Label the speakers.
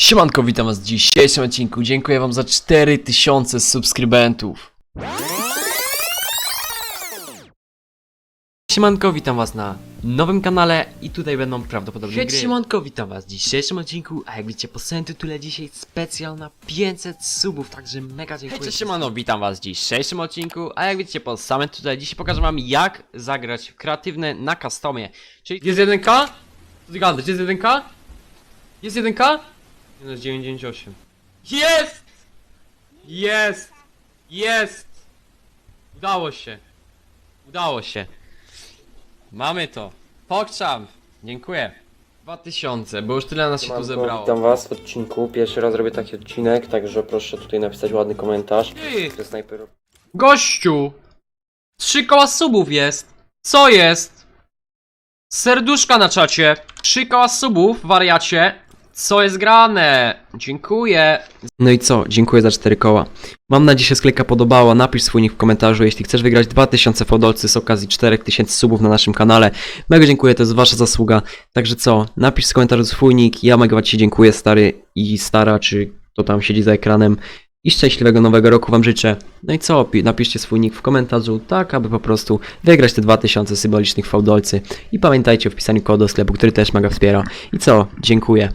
Speaker 1: Siemanko, witam was w dzisiejszym odcinku. Dziękuję wam za 4000 subskrybentów. Siemanko, witam was na nowym kanale i tutaj będą prawdopodobnie
Speaker 2: Hej,
Speaker 1: gry. Siemanko, witam was w dzisiejszym odcinku, a jak widzicie po samym tytule dzisiaj specjal na 500 subów, także mega dziękuję. Hej, siemano, witam was w dzisiejszym odcinku, a jak widzicie po samym tytule dzisiaj pokażę wam jak zagrać w kreatywne na customie. Czyli
Speaker 2: Jest 1K? Co ty gadasz? Jest 1K? Jest 1K? Nie no, 998. Jest! Jest! Jest! Udało się. Udało się. Mamy to. Pokczam. Dziękuję.
Speaker 1: 2000, bo już tyle nas się tu
Speaker 3: Siemanko,
Speaker 1: zebrało.
Speaker 3: Witam was w odcinku. Pierwszy raz robię taki odcinek, także proszę tutaj napisać ładny komentarz.
Speaker 2: Ty,
Speaker 3: snajper.
Speaker 2: gościu! Trzy koła subów jest. Co jest? Serduszka na czacie. Trzy koła subów, wariacie. Co jest grane? Dziękuję.
Speaker 1: No i co? Dziękuję za 4 koła. Mam nadzieję, że sklejka podobała. Napisz swój nick w komentarzu, jeśli chcesz wygrać 2000 fodolcy z okazji 4000 subów na naszym kanale. Mega dziękuję, to jest wasza zasługa. Także co? Napisz w komentarzu swój nick. Ja mega ci dziękuję, stary i stara, czy kto tam siedzi za ekranem. I szczęśliwego nowego roku wam życzę. No i co? Pi- Napiszcie swój nick w komentarzu, tak aby po prostu wygrać te 2000 symbolicznych fałdolcy. I pamiętajcie o wpisaniu kodu do sklepu, który też mega wspiera. I co? Dziękuję.